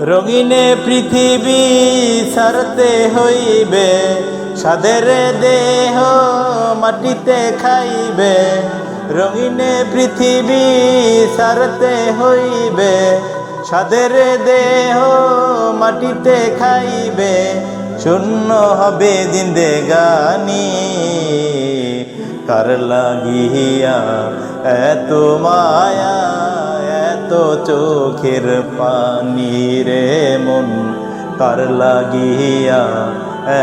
রঙিনে পৃথিবী সারতে হইবে, সাদের দেহ মাটিতে খাইবে। রঙিনে পৃথিবী সারতে হইবে, সাদের দেহ মাটিতে খাইবে। শূন্য হবে জিন্দেগানি, কার লাগিয়া এত মায়া? এত চোখের পানি রে মন, কার লাগিয়া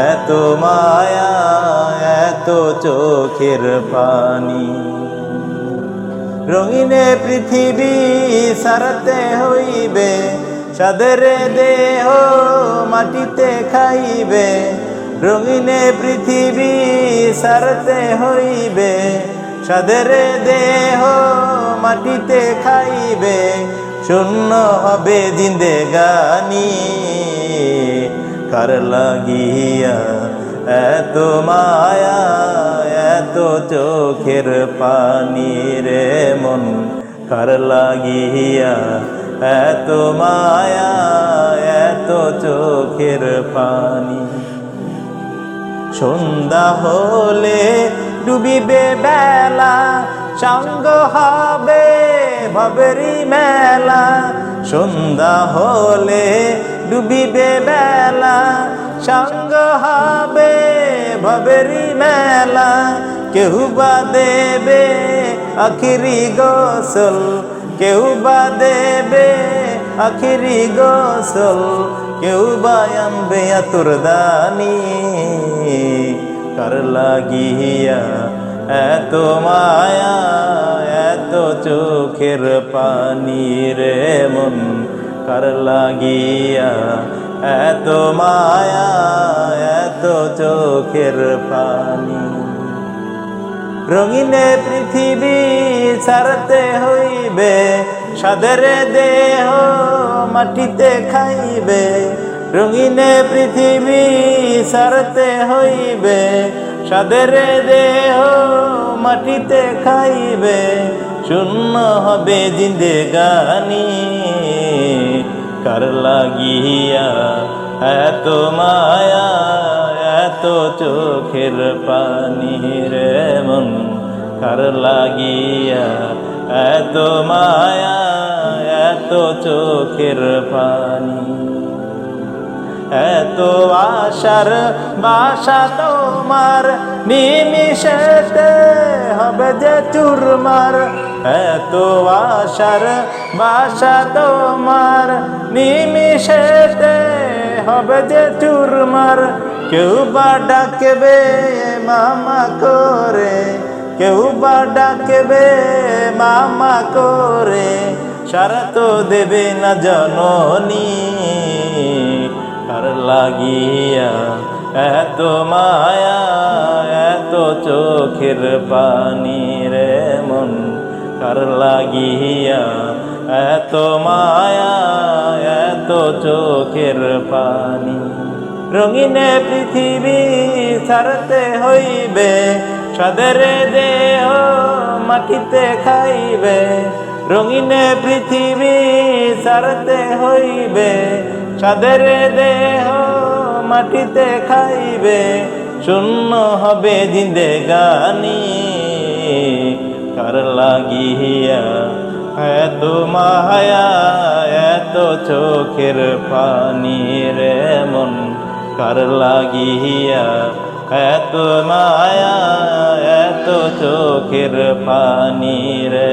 এত মায়া, এত চোখের পানি। রঙিনে পৃথিবী সারতে হইবে, সাদের দেহ মাটিতে খাইবে। রঙিনে পৃথিবী সারতে হইবে সাদের দেহ মাটিতে খাইবে, শূন্য হবে জিন্দেগানি। কার লাগিয়া এত মায়া, এত চোখের পানি রে মন। কার লাগিয়া এত মায়া, এত চোখের পানি। সন্ধ্যা হলে ডুবিবে বেলা, সঙ্গ হবে ভবেরি মেলা। সন্ধ্যা হলে ডুবিবে বেলা, সঙ্গ হবে ভবেরি মেলা। কেউ বা দেবে আখিরি গোসল, কেউ বা দেবে আখিরি গোসল, কেউ বা দানি কার লাগিয়া, এত মায়া, এত চোখের পানি রে মন কার লাগিয়া, এত মায়া, এত চোখের পানি। রঙিনে পৃথিবী ছাড়তে হইবে সাদের দেহ মাটিতে খাইবে। রঙিনে পৃথিবী ছাড়তে হইবে, সাদের দেহ মাটিতে খাইবে, শূন্য হবে জিন্দেগানি। কার লাগিয়া এত মায়া, এত চোখের পানি রে মন। কার লাগিয়া এত মায়া, এত চোখের পানি। এত আশার বাসা তোমার নিমিশেতে হবে যে চুরমার। এত আশার বাসা তোমার নিমিশেতে হবে যে চুরমার। কেউ বা ডাকবে মামা করে, কেউ বা ডাকবে মামা করে। সারা তো দেবে না জননী। লাগিয়া, এত মায়া, এত চোখের পানি রে মন। কার লাগিয়া, এত মায়া, এত চোখের পানি। রঙিনে পৃথিবী ছাড়তে হইবে, সাদের দেহ মাটিতে খাইবে। রঙিনে পৃথিবী সারতে হইবে সাদের দেহ মাটিতে খাইবে, শূন্য হবে জিন্দেগানি কার লাগিয়া এত মায়া, এত চোখের পানি রে মন। কার লাগিয়া এত মায়া, এত চোখের পানি রে